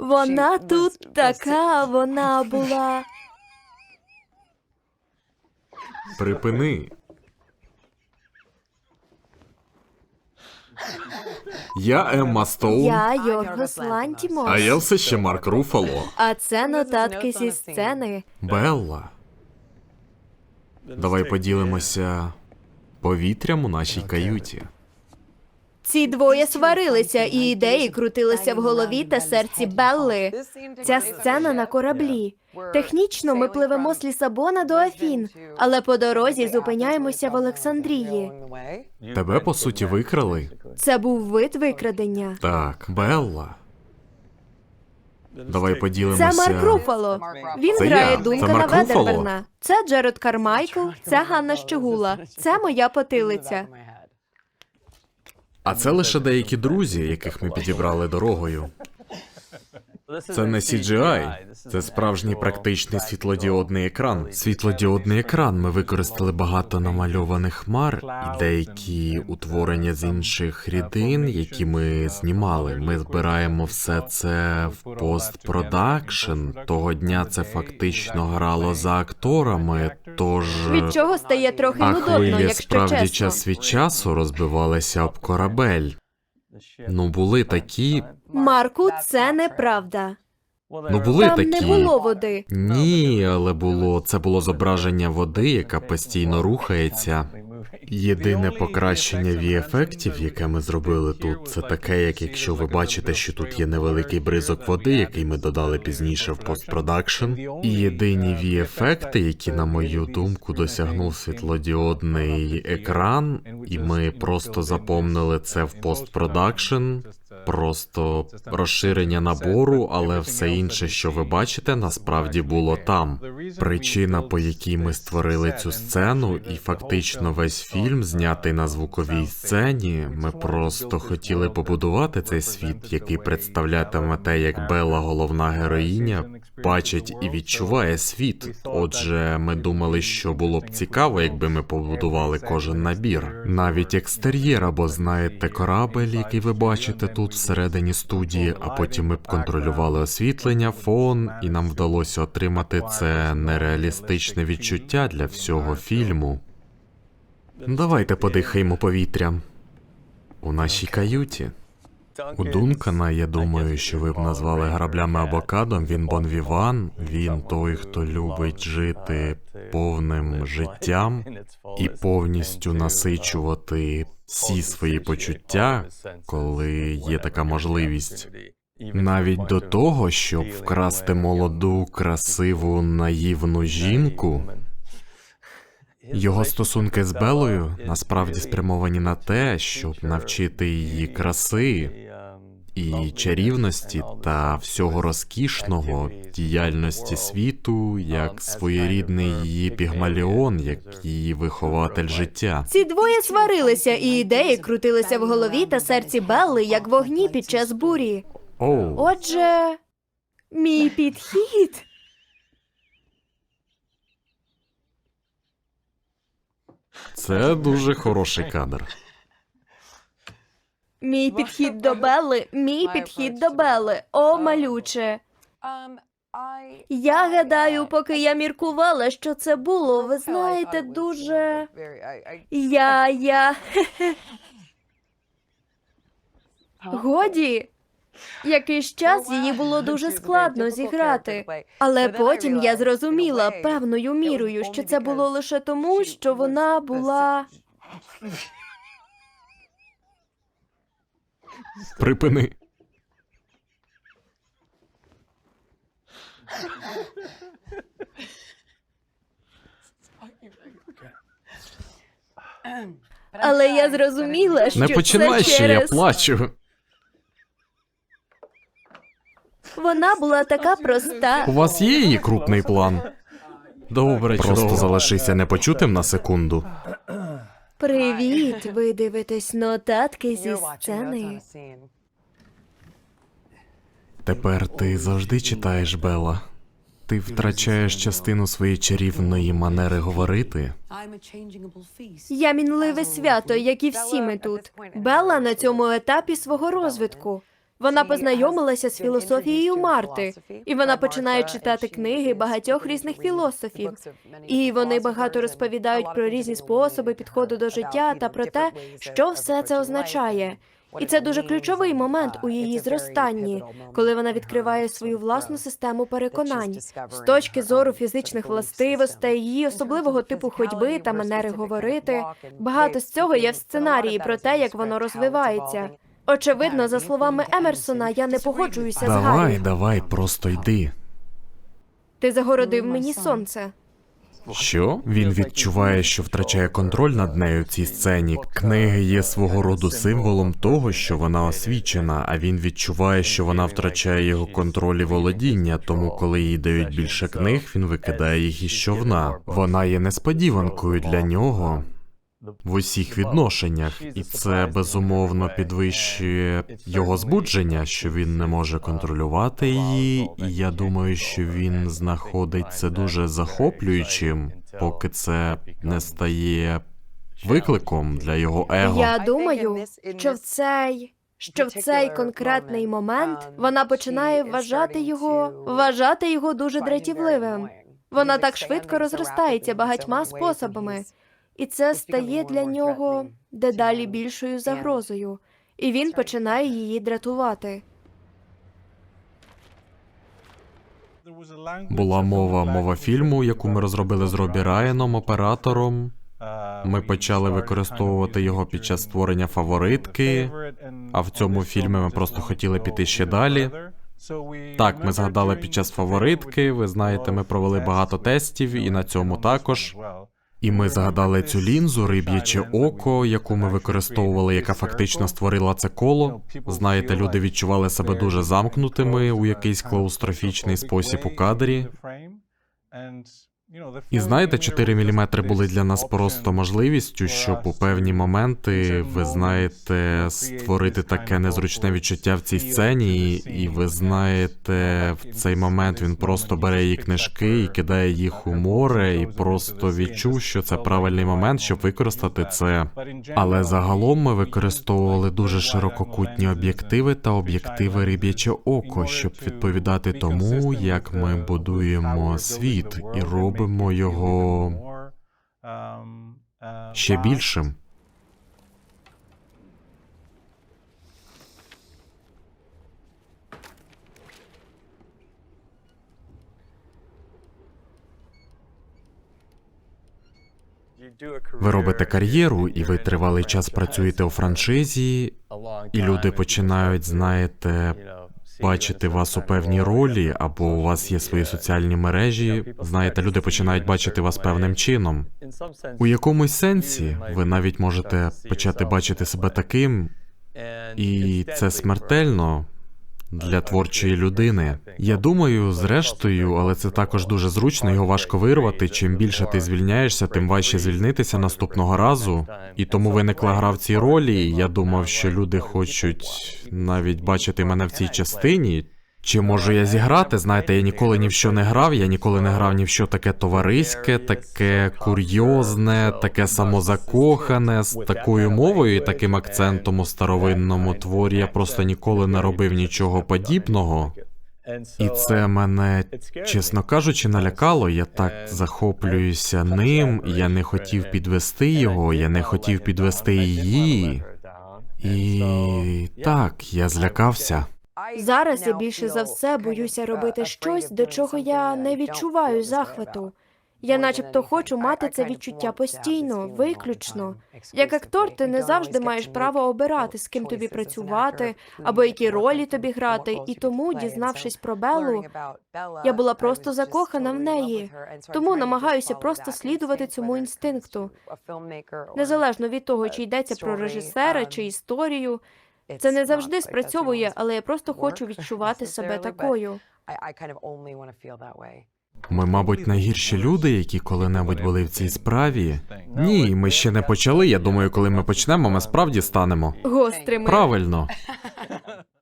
Вона тут така, вона була. Припини. Я Емма Стоун, Я Йоргос Лантімос. а я все ще Марк Руфало. А це нотатки зі сцени. Белла. Давай поділимося повітрям у нашій каюті. Ці двоє сварилися, і ідеї крутилися в голові та серці Белли. Ця сцена на кораблі. Технічно ми пливемо з Лісабона до Афін, але по дорозі зупиняємося в Олександрії. Тебе по суті викрали. Це був вид викрадення. Так, Белла. Давай поділимося. Це Марк Руфало. Він Це грає я. Це Дункана Марк Руфало. Ведерберна. Це Джеред Кармайкл, це Ганна Щегула. Це моя потилиця. А це лише деякі друзі, яких ми підібрали дорогою. Це не CGI, це справжній практичний світлодіодний екран. Світлодіодний екран ми використали багато намальованих хмар і деякі утворення з інших рідин, які ми знімали. Ми збираємо все це в постпродакшн. Того дня це фактично грало за акторами. Тож Від чого стає трохи а нудотно, хвилі якщо справді чесно. час від часу розбивалися об корабель. Ну були такі. Марку, це неправда. Ну були Там такі. не було води. Ні, але було це було зображення води, яка постійно рухається. Єдине покращення VFX, яке ми зробили тут, це таке, як якщо ви бачите, що тут є невеликий бризок води, який ми додали пізніше в постпродакшн. І єдині VFX, які, на мою думку, досягнув світлодіодний екран, і ми просто заповнили це в постпродакшн. Просто розширення набору, але все інше, що ви бачите, насправді було там. Причина, по якій ми створили цю сцену, і фактично весь фільм знятий на звуковій сцені. Ми просто хотіли побудувати цей світ, який представлятиме те, як Белла, головна героїня, бачить і відчуває світ. Отже, ми думали, що було б цікаво, якби ми побудували кожен набір, навіть екстер'єр, або знаєте, корабель, який ви бачите тут всередині студії, а потім ми б контролювали освітлення, фон, і нам вдалося отримати це нереалістичне відчуття для всього фільму. Давайте подихаємо повітрям у нашій каюті. У Дункана, я думаю, що ви б назвали граблями абокадом. Він бонвіван. Він той, хто любить жити повним життям і повністю насичувати всі свої почуття, коли є така можливість. Навіть до того, щоб вкрасти молоду, красиву, наївну жінку. Його стосунки з Белою насправді спрямовані на те, щоб навчити її краси і чарівності та всього розкішного діяльності світу, як своєрідний її пігмаліон, як її вихователь життя. Ці двоє сварилися, і ідеї крутилися в голові та серці Белли, як вогні під час бурі. Оу, Отже, мій підхід. це дуже хороший кадр. Мій підхід до Белли, мій підхід до Белли. О, малюче. Я гадаю, поки я міркувала, що це було, ви знаєте, дуже. Я, я. Годі. Якийсь час її було дуже складно зіграти. Але потім я зрозуміла певною мірою, що це було лише тому, що вона була. Припини. Але я зрозуміла, що Не починай це ще, я через... плачу. Вона була така проста. У вас є її крупний план? Добре, Просто залишися непочутим на секунду. Привіт, ви дивитесь нотатки зі сцени. Тепер ти завжди читаєш Бела. Ти втрачаєш частину своєї чарівної манери говорити. Я мінливе свято, як і всі ми тут. Белла на цьому етапі свого розвитку. Вона познайомилася з філософією Марти, і вона починає читати книги багатьох різних філософів. І вони багато розповідають про різні способи підходу до життя та про те, що все це означає. І це дуже ключовий момент у її зростанні, коли вона відкриває свою власну систему переконань з точки зору фізичних властивостей, її особливого типу ходьби та манери говорити. Багато з цього є в сценарії про те, як воно розвивається. Очевидно, за словами Емерсона, я не погоджуюся з Давай, Гаррі. давай, просто йди. Ти загородив мені сонце. Що? Він відчуває, що втрачає контроль над нею в цій сцені. Книги є свого роду символом того, що вона освічена, а він відчуває, що вона втрачає його контроль і володіння. Тому, коли їй дають більше книг, він викидає їх із човна. Вона є несподіванкою для нього в усіх відношеннях, і це безумовно підвищує його збудження, що він не може контролювати її. І я думаю, що він знаходить це дуже захоплюючим, поки це не стає викликом для його его. Я думаю, що в цей що в цей конкретний момент вона починає вважати його вважати його дуже дратівливим. Вона так швидко розростається багатьма способами, і це стає для нього дедалі більшою загрозою, і він починає її дратувати. Була мова, мова фільму, яку ми розробили з Робі Райаном, оператором. Ми почали використовувати його під час створення фаворитки, а в цьому фільмі ми просто хотіли піти ще далі. Так, ми згадали під час фаворитки. Ви знаєте, ми провели багато тестів, і на цьому також. І ми згадали цю лінзу, риб'яче око, яку ми використовували, яка фактично створила це коло. Знаєте, люди відчували себе дуже замкнутими у якийсь клаустрофічний спосіб у кадрі. І знаєте, 4 мм були для нас просто можливістю, щоб у певні моменти, ви знаєте, створити таке незручне відчуття в цій сцені, і ви знаєте, в цей момент він просто бере її книжки і кидає їх у море, і просто відчув, що це правильний момент, щоб використати це. Але загалом ми використовували дуже ширококутні об'єктиви та об'єктиви риб'яче око, щоб відповідати тому, як ми будуємо світ і робимо його ще більшим. Ви робите кар'єру, і ви тривалий час працюєте у франшизі, і люди починають, знаєте, бачити вас у певній ролі, або у вас є свої соціальні мережі. Знаєте, люди починають бачити вас певним чином. У якомусь сенсі ви навіть можете почати бачити себе таким, і це смертельно для творчої людини. Я думаю, зрештою, але це також дуже зручно, його важко вирвати. Чим більше ти звільняєшся, тим важче звільнитися наступного разу. І тому виникла гра в цій ролі. Я думав, що люди хочуть навіть бачити мене в цій частині. Чи можу я зіграти? Знаєте, я ніколи ні в що не грав, я ніколи не грав ні в що таке товариське, таке курйозне, таке самозакохане, з такою мовою і таким акцентом у старовинному творі. Я просто ніколи не робив нічого подібного. І це мене, чесно кажучи, налякало. Я так захоплююся ним. Я не хотів підвести його, я не хотів підвести її. І так, я злякався. Зараз я більше за все боюся робити щось, до чого я не відчуваю захвату. Я начебто хочу мати це відчуття постійно, виключно. Як актор, ти не завжди маєш право обирати, з ким тобі працювати, або які ролі тобі грати. І тому, дізнавшись про Беллу, я була просто закохана в неї. Тому намагаюся просто слідувати цьому інстинкту. Незалежно від того, чи йдеться про режисера чи історію. Це не завжди спрацьовує, але я просто хочу відчувати себе такою. Ми, мабуть, найгірші люди, які коли-небудь були в цій справі. Ні, ми ще не почали. Я думаю, коли ми почнемо, ми справді станемо. Гострими. Правильно.